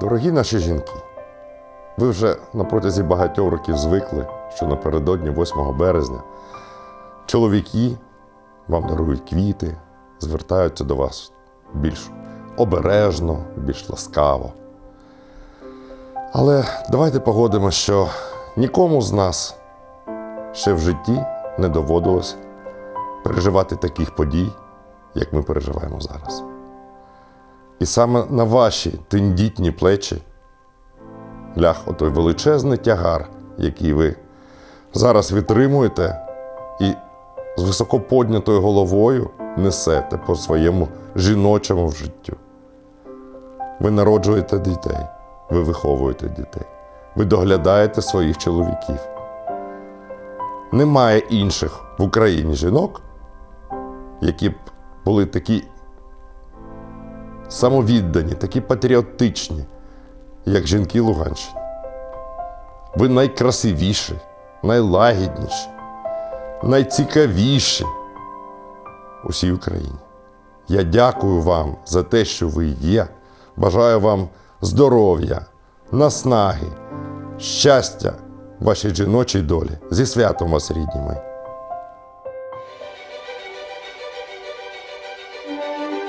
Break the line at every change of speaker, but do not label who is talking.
Дорогі наші жінки, ви вже на протязі багатьох років звикли, що напередодні 8 березня чоловіки вам дарують квіти, звертаються до вас більш обережно, більш ласкаво. Але давайте погодимо, що нікому з нас ще в житті не доводилось переживати таких подій, як ми переживаємо зараз. І саме на ваші тендітні плечі ляг отой величезний тягар, який ви зараз витримуєте і з високо поднятою головою несете по своєму жіночому життю. Ви народжуєте дітей, ви виховуєте дітей, ви доглядаєте своїх чоловіків. Немає інших в Україні жінок, які б були такі самовіддані, такі патріотичні, як жінки Луганщини. Ви найкрасивіші, найлагідніші, найцікавіші у всій Україні. Я дякую вам за те, що ви є. Бажаю вам здоров'я, наснаги, щастя вашій жіночій долі. Зі святом вас, рідні мої! thank you.